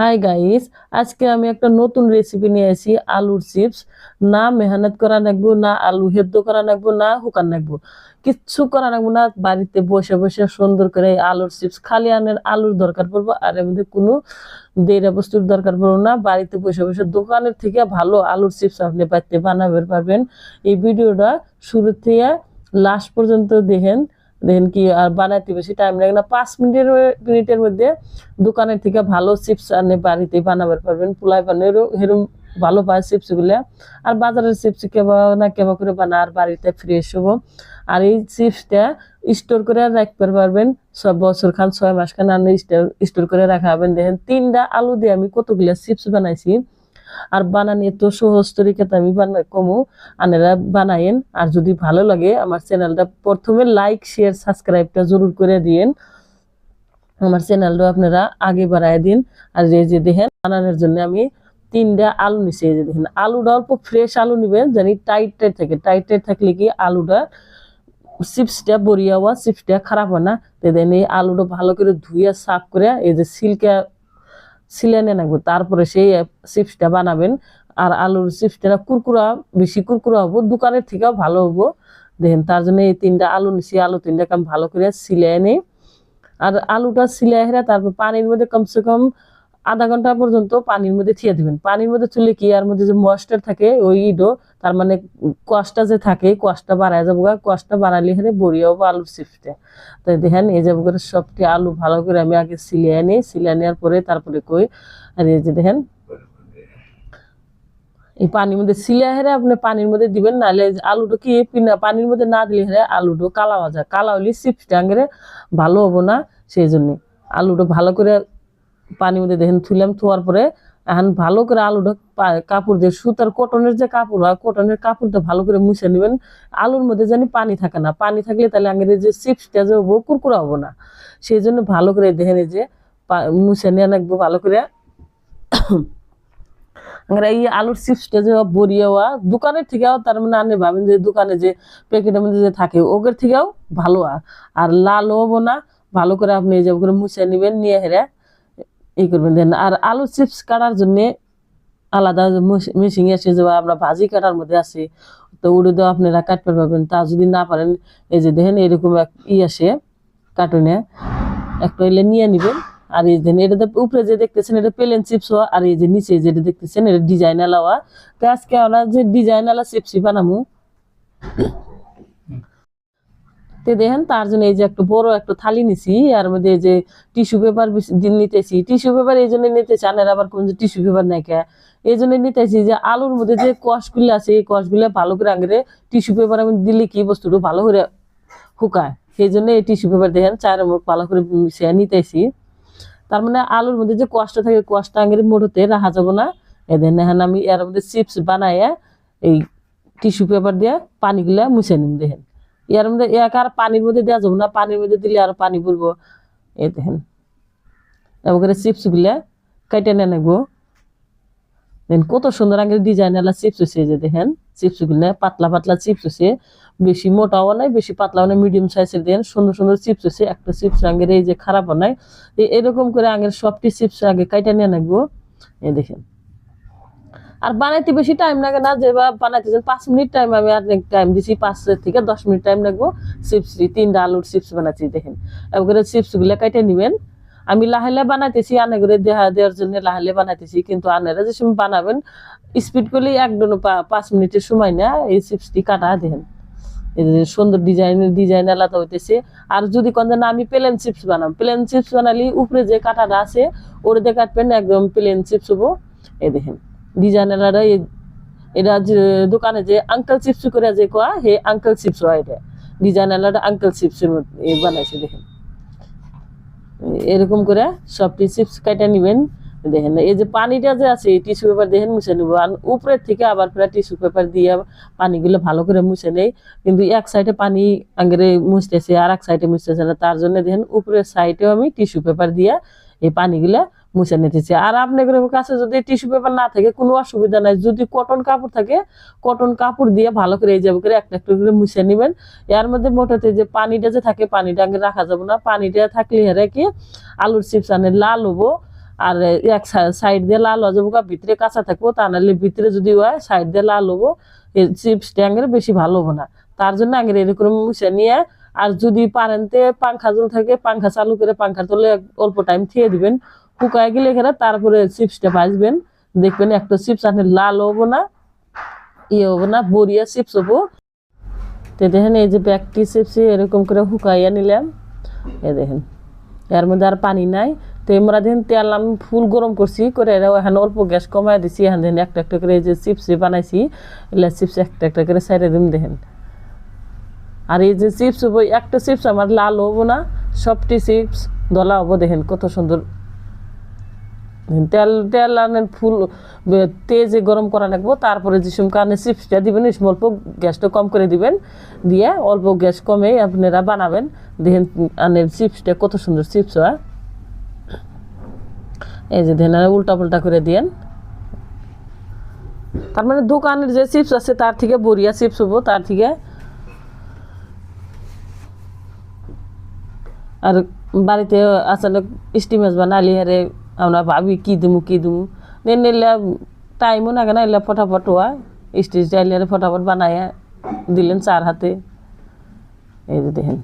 Hi guys আজকে আমি একটা নতুন রেসিপি নিয়ে এসেছি আলুর চিপস না মেহনত করা লাগবো না আলু হেদ্দ করা লাগবো না হুকান লাগবো কিচ্ছু করা লাগবো না, বাড়িতে বসে বসে সুন্দর করে আলুর চিপস খালি আনের আলুর দরকার পড়ব, আর মধ্যে কোনো দেড়া বস্তুর দরকার পড়ব না। বাড়িতে বসে বসে দোকানের থেকে ভালো আলুর চিপস আপনি বাড়িতে বানাবে পারবেন। এই ভিডিওটা শুরু থেকে লাস্ট পর্যন্ত দেখেন। দেখেন কি আর বানাইতে বেশি টাইম লাগে না। পাঁচ মিনিটের মিনিটের মধ্যে দোকানের থেকে ভালো চিপস আনে, বাড়িতে বানাবার পারবেন পোলাই এরকম ভালো পায় চিপসগুলা। আর বাজারের চিপস কেবা না কেবা করে বানা আর বাড়িতে ফ্রেশ হব। আর এই চিপসটা স্টোর করে রাখতে পারবেন সব বছর খান, ছয় মাস খান আপনি স্টোর করে রাখা হবেন। দেখেন তিনটা আলু দিয়ে আমি কতগুলা চিপস বানাইছি আর বানানি এত সহজ তরিকাতে আমি বানাই কমু। আনেরা বানাইন আর যদি ভালো লাগে, আমার চ্যানেলটা প্রথমে লাইক, শেয়ার, সাবস্ক্রাইবটা জরুর করে দিয়েন। আমার চ্যানেলটা আপনারা আগে বাড়ায় দিন। আর এই যে দেখেন, বানানোর জন্য আমি তিনটা আলু নিছি এই যে দেখেন, আলুটা অল্প ফ্রেশ আলু নিবেন, জানি টাইট টাইট থাকে। টাইট টাইট থাকলে কি আলুটা চিপসটা বড়িয়া হওয়া, চিপসটা খারাপ হয় না। তো দেন এই আলুটা ভালো করে ধুইয়া, সাফ করে এই যে সিলকা সিলেনে নাকবো তারপরে সেই চিপসটা বানাবেন। আর আলুর চিপসটা কুরকুরা, বেশি কুরকুরা হব, দোকানের থেকেও ভালো হব। দেখেন, তার জন্য এই তিনটা আলু নিছি, আলু তিনটা কাম ভালো করে সিলাই নেই আর আলুটা সিলাই হেরা তারপর পানির মধ্যে কমসে কম আধা ঘণ্টা পর্যন্ত পানির মধ্যে থিয়ে দিবেন। পানির মধ্যে তুলে কি আর মধ্যে যে ময়েশ্চার থাকে, ওই ইডো তার মানে কষ্টটা যে থাকে কষ্টটা বাড়ায় যাব কষ্টটা বাড়ালে হেরে বড়িয়াও বা আলুর চিপসটা তো দেখেন, এই যাব করে সবটি আলু ভালো করে আমি আগে সিলিয়ে নিই সিলিয়ে নেওয়ার পরে তারপরে কই, আর এই যে দেখেন, এই পানির মধ্যে সিলিয়া হেরে আপনি পানির মধ্যে দিবেন, নাহলে আলুটা কি, পিনা, পানির মধ্যে না দিলে হেরে আলুটা কালা হওয়া যায়। কালা হলে চিপসটা আঙ্গেরে ভালো হব না, সেই জন্যে। আলুটা ভালো করে পানির মধ্যে দেখেন থুলাম থোয়ার পরে এখন ভালো করে আলুটা কাপড় দিয়ে সুতার কটনের যে কাপড় হয়, কটনের কাপড়টা ভালো করে মুছে নেবেন। আলুর মধ্যে জানি পানি থাকে না। পানি থাকলে তাহলে আঙের যে চিপসটা যে হব, কুরকুরা হব না। সেই জন্য ভালো করে দেখেন যে মুছে নিয়ে রাখব ভালো করে। আমরা এই আলুর চিপসটা যে বড়িয়াওয়া দোকানের থেকেও তার মানে আনে ভাবেন যে দোকানে যে প্যাকেটের মধ্যে যে থাকে, ওগের থেকেও ভালো আর আর লাল হব না, ভালো করে আপনি এই যে মুছে নেবেন, নিয়ে হেরে এই করবেন। দেন আর আলু চিপস কাটার জন্য আলাদা মেশিন এসে যে আমরা ভাজি কাটার মধ্যে আছে, তো ওটা তো আপনারা কাটতে পারবেন। তা যদি না পারেন, এই যে দেখেন এরকম এক ই আসে কার্টুনে একটা এলে নিয়ে নিবেন। আর এই যে এটা উপরে যে দেখতেছেন, এটা প্লেন চিপস হওয়া আর এই যে নিচে যেটা দেখতেছেন, এটা ডিজাইন আলাওয়া। তো আজকে আমরা যে ডিজাইন আলা চিপসই বানামু। তে দেখেন, তার জন্য এই যে একটা বড় একটা থালি নিছি, আর মধ্যে যে টিস্যু পেপার নিতেছি। টিস্যু পেপার এই জন্য নিতে চান আর আবার কোন টিস্যু পেপার নাই কে এই জন্য নিতেছি যে আলুর মধ্যে যে কষগুলো আছে, এই কষগুলো ভালো করে আগে টিস্যু পেপার আমি দিলে কি বস্তুটা ভালো করে শুকায়। সেই জন্য এই টিস্যু পেপার দেখেন, চার মুখ ভালো করে মিশিয়ে নিতেছি। তার মানে আলুর মধ্যে যে কষ্ট থাকে, কষ্ট আঙের মোড়তে রাখা যাব না। এদের এখন আমি এর মধ্যে চিপস বানাইয়া এই টিস্যু পেপার দিয়ে পানিগুলা মুছে নিম দেখেন। এর মধ্যে এক আর পানির মধ্যে দেওয়া যাব না পানির মধ্যে দিলে আর পানি পড়ব এই দেখেন। এবার চিপসগুলা কাইটে নিয়ে নেব দেখেন কত সুন্দর আগে ডিজাইন এলা চিপস হচ্ছে যে দেখেন। চিপসগুলা পাতলা পাতলা চিপস হচ্ছে বেশি মোটাও নাই বেশি পাতলাও নাই মিডিয়াম সাইজের দেন সুন্দর সুন্দর চিপস হচ্ছে একটা চিপস আগের এই যে খারাপও নাই। এরকম করে আগের সবটি চিপস আগে কাইটা নিয়ে নেব এই দেখেন। আর বানাইতে বেশি টাইম লাগে না, যে বা বানাইতেছেন পাঁচ মিনিট টাইম আমি আর টাইম দিছি, পাঁচ থেকে দশ মিনিট টাইম লাগবো। চিপস তিনটা আলুর চিপস বানাচ্ছি দেখেন। এবার চিপসগুলা কাইটে নিবেন। আমি লাহেলে বানাইতেছি আনে করে দেহা দেওয়ার জন্য লাহেলে বানাইতেছি, কিন্তু আনেরা যে সময় বানাবেন স্পিড করলে একদম পাঁচ মিনিটের সময় না, এই চিপসটি কাটা দেখেন। সুন্দর ডিজাইনের ডিজাইন আলাদা হইতেছে। আর যদি কোন না আমি প্লেন চিপস বানাম প্লেন চিপস বানালি উপরে যে কাটাটা আছে, ওর দিয়ে কাটবেন, একদম প্লেন চিপস হব। এই দেখেন। ডিজাইন আলাদা এটা যে দোকানে যে আঙ্কেল চিপস করে যে কোয়া, হে আঙ্কেল চিপস হয় এটা। ডিজাইন আলাদা আঙ্কেল চিপস বানাইছে, দেখেন। এরকম করে সবটি চিপস কাটা নিবেন, দেখেন। এই যে পানিটা যে আছে টিস্যু পেপার দেখেন, মুছে নেব। আর উপরের থেকে আবার প্রায় টিস্যু পেপার দিয়ে পানিগুলো ভালো করে মুছে নেই। কিন্তু এক সাইডে পানি আঙ্গেরে মুছতেছে, আর এক সাইডে মুছতেছে না। তার জন্য দেখেন, উপরের সাইডেও আমি টিস্যু পেপার দিয়ে এই পানিগুলা মুছে নিতেছি আর আপনাদের কাছে যদি টিস্যু পেপার না থাকে, কোনো অসুবিধা নাই। যদি কটন কাপড় থাকে, কটন কাপড় দিয়ে ভালো করে এই যাবে করে একটা একটা করে মুছে নেবেন। এর মধ্যে মোটাতে যে পানিটা যে থাকে, পানিটা আগে রাখা যাবে না। পানিটা থাকলে হেরে কি আলুর চিপস আনে, লাল হব। আর এক সাইড দিয়ে লাল হয়ে যাব ভিতরে কাঁচা থাকব। তা নাহলে ভিতরে যদি হয়, সাইড দিয়ে লাল হব। চিপসটা আগে বেশি ভালো হব না। তার জন্য আগে এরকম মুছে নিয়ে, আর যদি পারেন তে পাংখা জল থাকে পাংখা চালু করে পাংখার তলে অল্প টাইম থিয়ে দিবেন। শুকায় গেলে এখানে তারপরে চিপসটা ভাজবেন। দেখবেন একটা চিপস আপনি লাল হব না ইয়ে হব না, বড়িয়া চিপস হব। তো দেখেন এই যে ব্যাগটি চিপসি এরকম করে শুকাইয়া নিলাম। এ দেখেন, এর মধ্যে আর পানি নাই। তো আমরা দেখেন তেল আমি ফুল গরম করছি, করে এখানে অল্প গ্যাস কমাই দিছি। এখান দেখেন একটা একটা করে এই যে চিপসি বানাইছি। এগুলা চিপস একটা একটা করে সাইডে দিন দেখেন। আর এই যে চিপস হব, একটা চিপস আমার লাল হব না, সবটি চিপস দলা হব দেখেন, কত সুন্দর তেল তেল আনেন, ফুল তেজে গরম করা লাগবো, তারপরে যে সময় কারণে চিপসটা দিবেন সময় অল্প গ্যাসটা কম করে দিবেন, দিয়ে অল্প গ্যাস কমে আপনারা বানাবেন। দেখেন, আনের চিপসটা কত সুন্দর চিপস, হয়? এই যে দেখেন উল্টা পাল্টা করে দিয়েন। তার মানে দোকানের যে চিপস আছে, তার থেকে বড়িয়া চিপস হব, তার থেকে। আর বাড়িতে আসলে স্টিমাস বানালি হারে আমরা ভাবি, কি দিমু কি দিমু? দেন টাইমও লাগে না, এলে ফটাফট হওয়া স্টিচ ডাইলে ফটাফট বানাইয়া দিলেন চার হাতে। এই যে দেখেন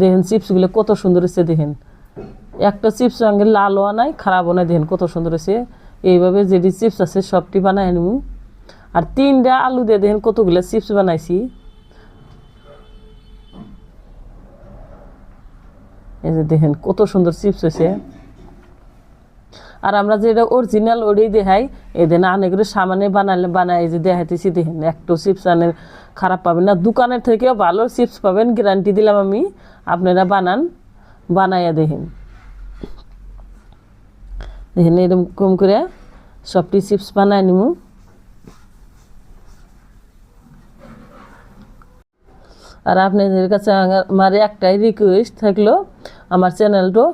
দেখেন চিপসগুলো কত সুন্দর হয়েছে দেখেন। একটা চিপস সঙ্গে লালও নাই খারাপও নাই, দেখেন কত সুন্দর হয়েছে। এইভাবে যেটি চিপস আছে সবটি বানাই নিবো আর তিনটা আলু দিয়ে দেখেন কতগুলো চিপস বানাইছি। এই যে দেখেন কত সুন্দর চিপস হয়েছে। আর আমরা যেটা অরিজিনাল ওটাই দেখাই এদের আনে করে সামানে বানালে বানাই যে দেখাইতেছি দেখেন একটু চিপস আনে খারাপ পাবেন না। দোকানের থেকেও ভালো চিপস পাবেন গ্যারান্টি দিলাম আমি, আপনারা বানান, বানাইয়া দেখেন। দেখেন এরকম করে সবটি চিপস বানাই নিমু। আর আপনাদের কাছে আমার একটাই রিকোয়েস্ট থাকল, আমার চ্যানেলটা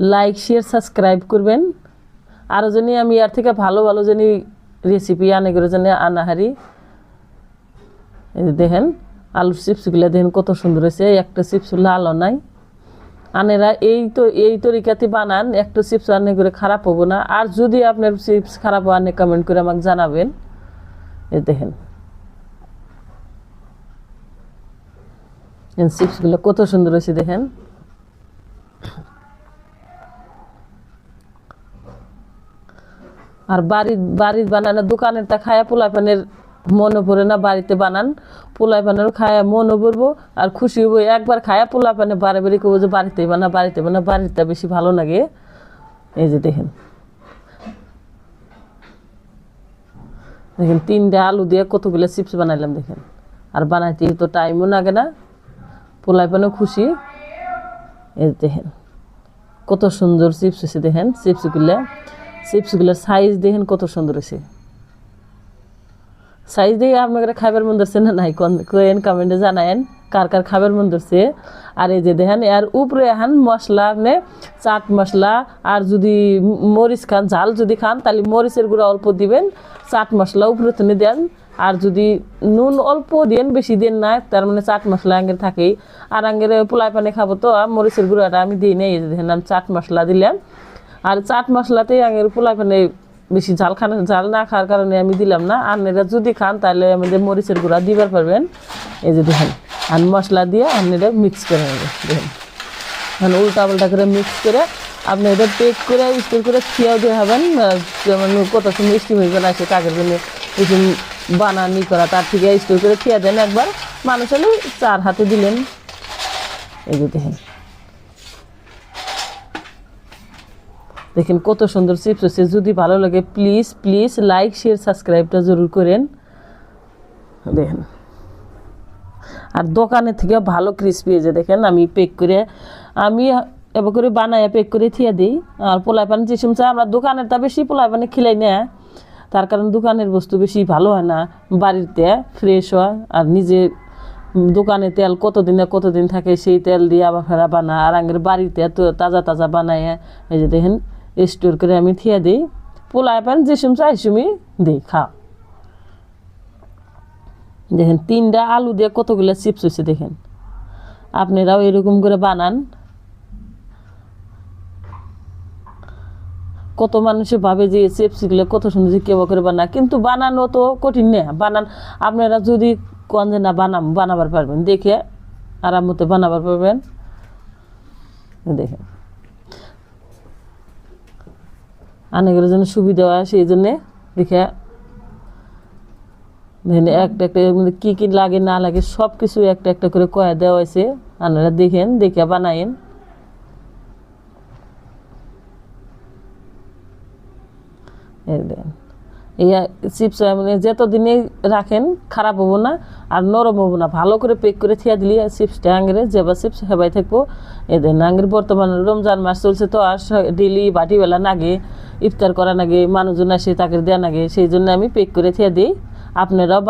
লাইক শেয়ার সাবস্ক্রাইব করবেন। আরও জানি আমি আর থেকে ভালো ভালো জানি রেসিপি আনে করে জানি আনাহারি দেখেন, আলুর চিপসগুলো দেখেন কত সুন্দর হয়েছে। একটা চিপস লালও নাই। আনেরা এই তো, এই তরিকাতে বানান, একটা চিপস আনে করে খারাপ হব না। আর যদি আপনার চিপস খারাপ হয় আনে কমেন্ট করে আমাকে জানাবেন। এ দেখেন। চিপসগুলো কত সুন্দর হয়েছে দেখেন। আর বাড়ির বাড়ির বানানো দোকানের তা খায়া পোলাই পানের মনে পড়ে না, বাড়িতে বানান। পোলাই পানের খায়া মনও পড়ব আর খুশি হব। একবার খায়া পোলাই পানে বারে বাড়ি করব যে বাড়িতে বানা বাড়িতে বানা বাড়িতে বেশি ভালো লাগে। এই যে দেখেন। দেখেন তিনটা আলু দিয়ে কতগুলো চিপস বানাইলাম দেখেন। আর বানাইতে তো টাইমও লাগে না পোলাই পানেও খুশি। এই দেখেন, কত সুন্দর চিপস হয়েছে দেখেন, চিপসগুলো। চিপসগুলোর সাইজ দেখেন কত সুন্দর হয়েছে। সাইজ দেখে আপনাদের খাবার মন ধরছে না নাই? কেন কমেন্টে জানায়েন কার কার খাবার মন ধরছে। আর এই যে দেখেন, এর উপরে এখন মশলা আপনি চাট মশলা আর যদি মরিচ খান, ঝাল যদি খান, তাহলে মরিচের গুঁড়া অল্প দিবেন, চাট মশলা উপরে তুমি দেন। আর যদি নুন অল্প দেন, বেশি দেন না, তার মানে চাট মশলা আঙ্গের থাকেই। আর আঙ্গের পোলাই পানি খাব তো, আর মরিচের গুঁড়াটা আমি দিই নাই। দেখেন চাট মশলা দিলাম। আর চাট মশলাতেই আগের পোলাই পানে বেশি ঝাল খান ঝাল না খাওয়ার কারণে আমি দিলাম না। আপনারা যদি খান তাহলে আমাদের মরিচের গুঁড়া দিবার পারবেন। এই যে দেখেন, আর মশলা দিয়ে আপনারা মিক্স করে নেবেন, দেখেন। মানে উল্টা পাল্টা করে মিক্স করে আপনি এটা পেক করে স্টোর করে খেয়েও দিয়ে হবেন যেমন কত সময় স্টিম হয়ে গেলে আসে কাকের জন্য কিছু বানানি করা, তার থেকে স্টোর করে খেয়ে দেন একবার। মানুষ হলে চার হাতে দিলেন। এই যে দেখেন। দেখেন কত সুন্দর চিপস হচ্ছে যদি ভালো লাগে প্লিজ প্লিজ লাইক শেয়ার সাবস্ক্রাইবটা জরুর করেন। দেখেন। আর দোকানের থেকে ভালো ক্রিসপি হয়েছে দেখেন, আমি পেক করে, আমি এবার করে বানায় পেক করে থিয়ে দিই। আর পোলাই পানি যে সময় আমরা দোকানেরটা বেশি পোলাই পানি খিলাই না। তার কারণ দোকানের বস্তু বেশি ভালো হয় না। বাড়িতে ফ্রেশ হয়, আর নিজে দোকানে তেল কতদিনে কতদিন থাকে, সেই তেল দিয়ে আবার ফেরা বানা আর আগের বাড়িতে তো তাজা তাজা বানায়। এই যে দেখেন স্টোর করে আমি থিয়ে দিই পোলাই পান যে সময় চাই সময় দিই খাও দেখেন, তিনটা আলু দিয়ে কতগুলো চিপস হয়েছে দেখেন। আপনারাও এরকম করে বানান। কত মানুষে ভাবে যে চিপসগুলো কত সুন্দর যে কেবা করে বানা কিন্তু বানানো তো কঠিন না। বানান, আপনারা যদি কোন যে না বানাম, বানাবার পারবেন। দেখে আরাম মতো বানাবার পারবেন। দেখেন। অনেকের জন্য সুবিধা হয়, সেই জন্যে দেখে দেখেন একটা একটা কী কী লাগে, না লাগে সব কিছু একটা একটা করে কয়া দেওয়া হয়েছে। আপনারা দেখেন, দেখে বানাইন এই এই চিপস মানে যত দিনে রাখেন, খারাপ হব না আর নরম হব না। ভালো করে পেক করে থিয়া দিলি চিপসটা আঙ্গেরে যেবা চিপস হেবাই থাকব। এদের নাঙ্গের বর্তমানে রমজান মাস চলছে তো, আর ডেলি বাটিবেলা নাগে, ইফতার করা নাগে, মানুষজন আসে তাকে দেওয়া নাগে, সেই জন্য আমি পেক করে থিয়া দিই। আপনারাও